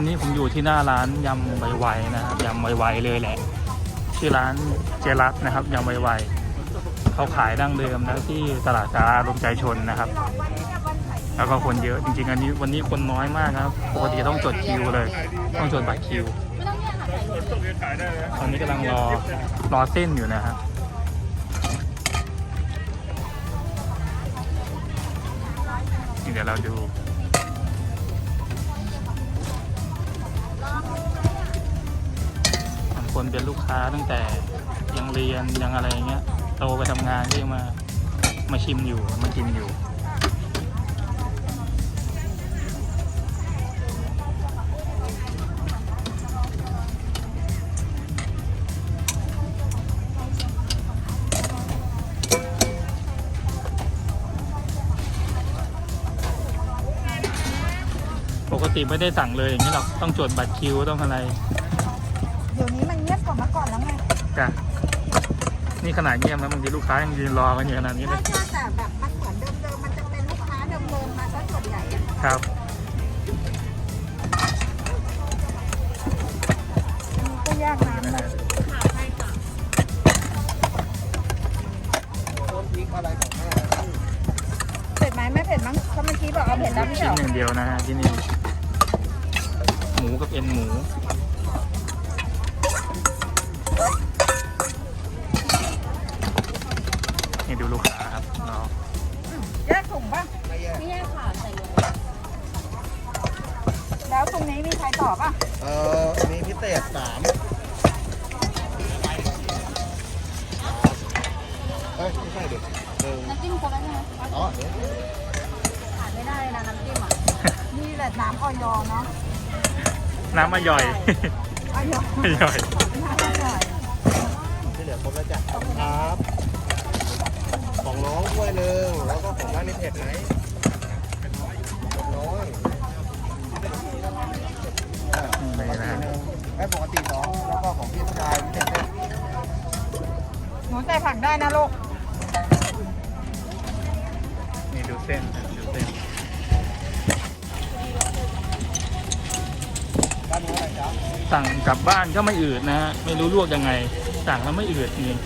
ตอนนี้ผมอยู่ที่หน้าร้านยำไวๆนะครับยำไวๆเลยแหละชื่อร้านเจรัตนะครับยำไวๆเขาขายดั้งเดิมนะที่ตลาดสาราลมใจชนนะครับ แล้วก็คนเยอะจริงๆอันนี้วันนี้คนน้อยมากครับปกติต้องจดคิวเลย ต้องจดบัตรคิวตอนนี้กำลังรอรอเส้นอยู่นะครับเดี๋ยวเราดู คนเป็นลูกค้าตั้งแต่ยังเรียนยังอะไรเงี้ยโตไปทำงานก็ยังมามาชิมอยู่มากินอยู่ปกติไม่ได้สั่งเลยอย่างนี้หรอกต้องจดบัตรคิวต้องอะไร มันเงียบกว่าเมื่อก่อนแล้วไงจ้ะนี่ขนาดเงียบนะบางทีลูกค้ายังยืนรอกันอยู่ขนาดนี้เลถ้ายถ้าแต่แบบมันเหมือนเดิมๆมันจะเป็นลูกค้าเดิมๆมาซะส่วนใหญ่อะครับก็ยากน้ำเลยเผ็ดไหมไม่เผ็ดมั้งเขาะเมื่อกี้บอกเอาเผ็ดแล้วไม่ใช่ชิ้นเหรออย่างเดียวนะฮะที่นี่หมูกับเอ็นหมู นี่ดูลูกค้าครับรอแยกถุงป่ะ ไม่แย่ค่ะใส่ลงแล้วตรงนี้มีใครตอบป่ะ เอ่อมีพิเศษสามเอ้ยไม่ใช่ดิหนึ่งน้ำจิ้มครบแล้วใช่ไหมอ๋อเดี๋ยวขาดไม่ได้นะน้ำจิ้มอะ นี่แหละน้ำออยอเนาะ น้ำมาย่อย ออยอไม่ย่อยน้ำอร่อยที่เหลือ ครบแล้วจ้ะขอบคุณครับ ของน้องถ้วยหนึ่งแล้วก็ของบ้านนี่เผ็ดไหมเผ็ดน้อยนี่นะฮะไอ้ปกติสองแล้วก็ของพี่ชายพิเศษเผ็ดหนูใส่ผักได้นะลูก นี่ดูเส้นนะดูเส้นบ้านนี้อะไรจ๊ะสั่งกลับบ้านก็ไม่อืดนะฮะไม่รู้ลวกยังไง สั่งแล้วไม่อืดจริง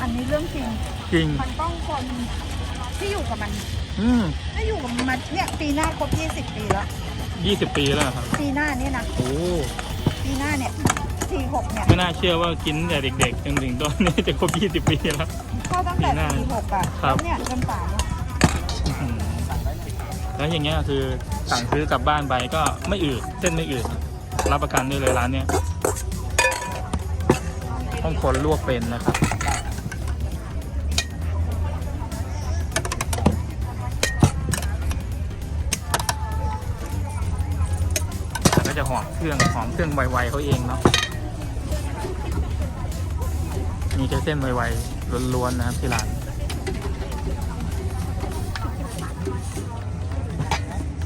อันนี้เรื่องจริง จริง มันต้องคนที่อยู่กับมันอืมถ้าอยู่กับมันมาเนี่ยปีหน้าครบ20 ปีแล้วยี่สิบปีแล้วครับปีหน้าเนี่ยนะโอ้ปีหน้าเนี่ย46เนี่ยไม่น่าเชื่อว่ากินแต่เด็กๆจนถึงตอนนี้จะครบยี่สิบปีแล้ว เข้าตั้งแต่ปีหน้า46อะครับแล้วเนี่ยจนป่านเนี่ยอื้อหือแล้วอย่างเงี้ยคือสั่งซื้อกลับบ้านไปก็ไม่อืดเส้นไม่อืดรับประกันได้เลยร้านเนี้ย ต้องคนลวกเป็นนะครับก็จะหอมเครื่องหอมเครื่องไวๆเขาเองเนาะมีแค่เส้นไวๆล้วนๆนะครับที่ร้าน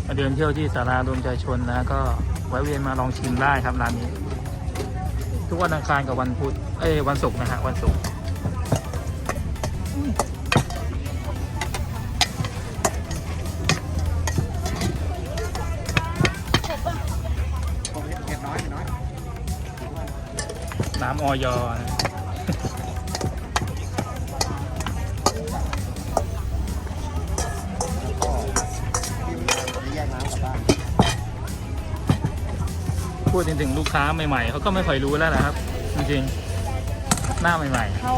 มาเดินเที่ยวที่สารารวมใจชนนะก็แวะเวียนมาลองชิมได้ครับร้านนี้ ทุกวันอังคารกับวันพุธเอ้ยวันศุกร์นะฮะวันศุกร์ของเผ็ดน้อยเผ็ดน้อยน้ำออยนะ พูดถึงลูกค้าใหม่ๆเขาก็ไม่ค่อยรู้แล้วนะครับ จริงๆหน้าใหม่เขา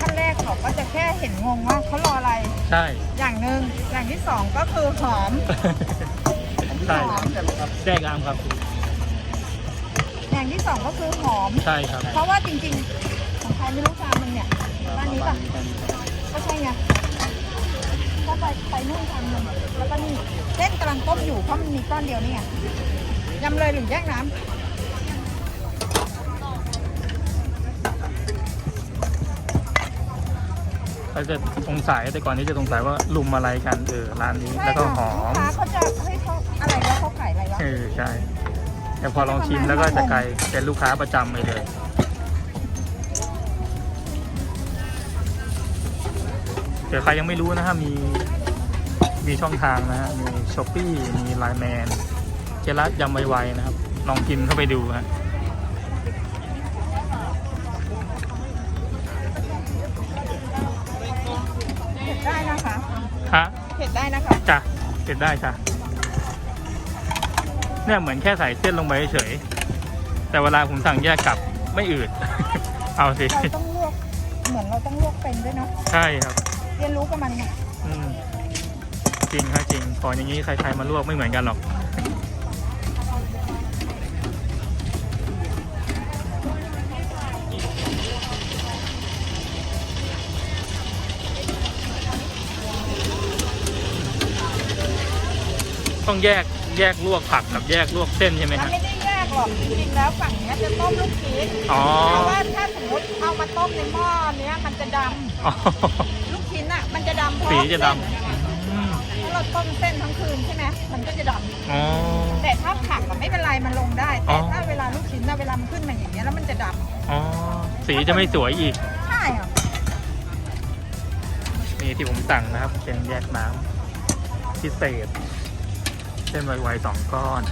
ขั้นแรกเขาก็จะแค่เห็นงงว่าเขารออะไรๆใช่ อย่างหนึ่งอย่างที่สองก็คือหอมใช่หอมแจ้งงามครับ อย่างที่สองก็คือหอม ใช่ครับ เพราะว่าจริงๆของใครไม่รู้จานมึงเนี่ยบ้านนี้ป่ะก็ใช่ไงก็ไปไปนู่นทำหนึ่งแล้วก็นี่เส้นกำลังต้มอยู่เพราะมันมีก้อนเดียวนี่ไง ยำเลยหรือแยกน้เขาจะสงสัยแต่ก่อนนี้จะสงสัยว่าลุมอะไรกันเออร้านนี้ำแล้วก็หอลูมกค้าเขาจะเฮ้ยเขาอะไรวะเขาขายอะไรวะเออใช่ แต่พอลองชิมแล้วก็จะกลายเป็นลูกค้าประจำไปเลย เดี๋ยวใครยังไม่รู้นะฮะมีมีช่องทางนะฮะมีช้อปปี้มีไลน์แมนเจรัตยำไวๆนะครับ ลองกินเข้าไปดูฮะเผ็ดได้นะคะฮะเผ็ดได้นะคะจ้ะเสร็จได้จ้ะเนี่ยเหมือนแค่ใส่เส้นลงไปเฉยๆแต่เวลาผมสั่งแยกกลับไม่อืด เอาสิ เราต้องลวกเหมือนเราต้องลวกเป็นด้วยเนาะใช่ครับ เรียนรู้กับมันไงอืมจริงครับจริง ของอย่างนี้ใครๆมาลวกไม่เหมือนกันหรอก ต้องแยกแยกลวกผักกับแยกลวกเส้นใช่ไหมมันฮะไม่ได้แยกหรอกจริงๆแล้วฝั่งเนี้ยจะต้มลูกชิ้นอ๋อเพราะว่าถ้าสมมติเอามาต้มในหม้อเนี้ยมันจะดอ๋อำลูกชิ้นอะมันจะดำเพราะสีจะดเส้นำอืมถ้าเราต้มเส้นทั้งคืนใช่ไหมมันก็จะดอ๋อำแต่ถ้าผักอะไม่เป็นไรมันลงได้อ๋แต่อ ถ้าเวลาลูกชิ้นอะเวลามันขึ้นมาอย่างเงี้ยแล้วมันจะดอ๋อ สีจะไม่สวยอีกำใช่อะนี่ที่ผมสั่งนะครับ เป็นแยกน้ำพิเศษ เส้นไวๆสองก้อน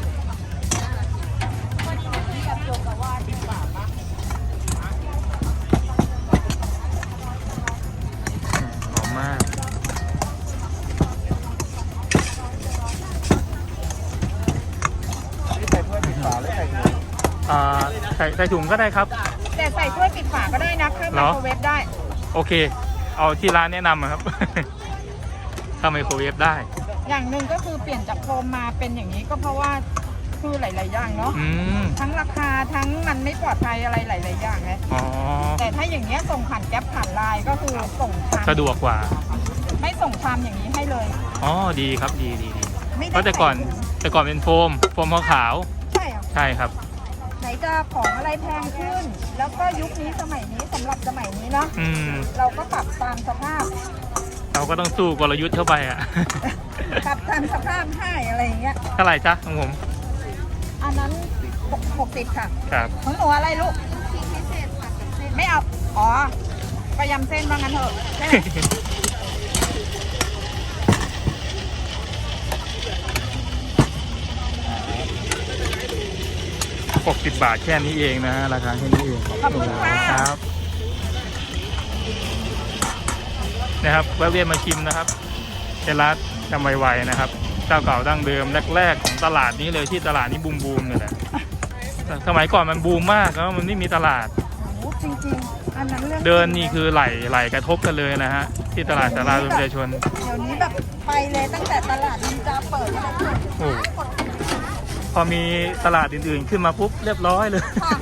หอมมากนี่ใส่ถ้วยปิดฝาหรือใส่ถุงอ่าใส่ใส่ถุงก็ได้ครับ แต่ใส่ถ้วยปิดฝาก็ได้นะเครื่องเหไมรอโครเวฟได้ โอเค เอาที่ร้านแนะนำอะครับถ้าไมโครเวฟได้ อย่างหนึ่งก็คือเปลี่ยนจากโฟมมาเป็นอย่างนี้ก็เพราะว่าคือหลาย ๆ อย่างเนาะอืมทั้งราคาทั้งมันไม่ปลอดภัยอะไรหลาย ๆ อย่างไงอ๋อแต่ถ้าอย่างเงี้ยส่งผ่านแก๊ปผ่านไลน์ก็คือส่งชามสะดวกกว่าไม่ส่งชามอย่างนี้ให้เลย อ๋อดีครับดีดีดีไม่ได้เพราะแต่ก่อนแต่ก่อนเป็นโฟมโฟมขาวใช่เหรอ ๆใช่ครับ ไหนจะของอะไรแพงขึ้น แล้วก็ยุคนี้สมัยนี้สำหรับสมัยนี้เนาะอืม เราก็ปรับตามสภาพ เราก็ต้องสู้กลยุทธ์เข้าไปอะ ปรับตามสภาพให้อะไรอย่างเงี้ย เท่าไหร่จ๊ะของผมอันนั้นหกสิบค่ะ ครับของหนูอะไรลูก ไม่เอา อ๋อก็ยำเส้นว่างั้นเถอะใช่ไหม60บาทแค่นี้เองนะฮะราคาแค่นี้เองขอบคุณค่ะ ครับ นะครับแวะเวียนมาชิมนะครับเจรัส จำไวๆนะครับ เจ้าเก่าดั้งเดิมแรกๆของตลาดนี้เลยที่ตลาดนี้บูมบูมๆเลยแหละสมัยก่อนมันบูมมากแล้วมันไม่มีตลาดโอ้จริงๆอันนั้นเรื่องเดินนี่คือไหลไหลกระทบกันเลยนะฮะที่ตลาดสาราประชาชนเดี๋ยวนี้แบบไปเลยตั้งแต่ตลาดนินจาเปิดอะไรเปิดโอ้พอมีตลาดอื่นๆ ขึ้นมาปุ๊บเรียบร้อยเลยค่ะ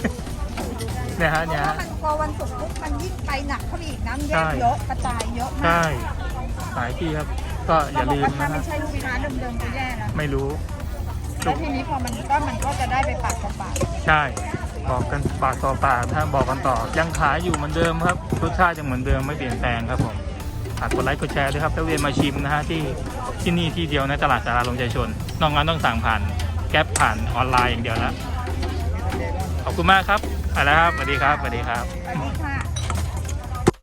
เนี่ยฮะเพเนี่ยราะว่าฮะมันพอวันศุกร์ปุ๊บมันยิ่งไปหนักเข้าไปอีกน้ำแยใช่กเยอะกระจายเยอะมาใช่กหลายที่ครับ ก็อเราย่าบอกลืมว่าถ้านะไม่ฮะใช่ลูกค้าเดิมๆก็แย่นะไม่รู้ แล้วทีนี้พอมันก็มันก็จะได้ไปปากต่อปากใช่ บอกกันปากต่อปากถ้าบอกกันต่อ ยังขายอยู่เหมือนเดิมครับรสชาติยังเหมือนเดิมไม่เปลี่ยนแปลงครับผมฝากกดไลค์กดแชร์ด้วยครับแล้วเวียนมาชิมนะฮะที่ที่นี่ที่เดียวในตลาดสาราลงใจชนนอกนั้นต้องสั่งผ่านแก๊ปผ่านออนไลน์อย่างเดียวแล้วขอบคุณมากครับไปแล้วครับสวัสดีครับสวัสดีครับ สวัสดีค่ะ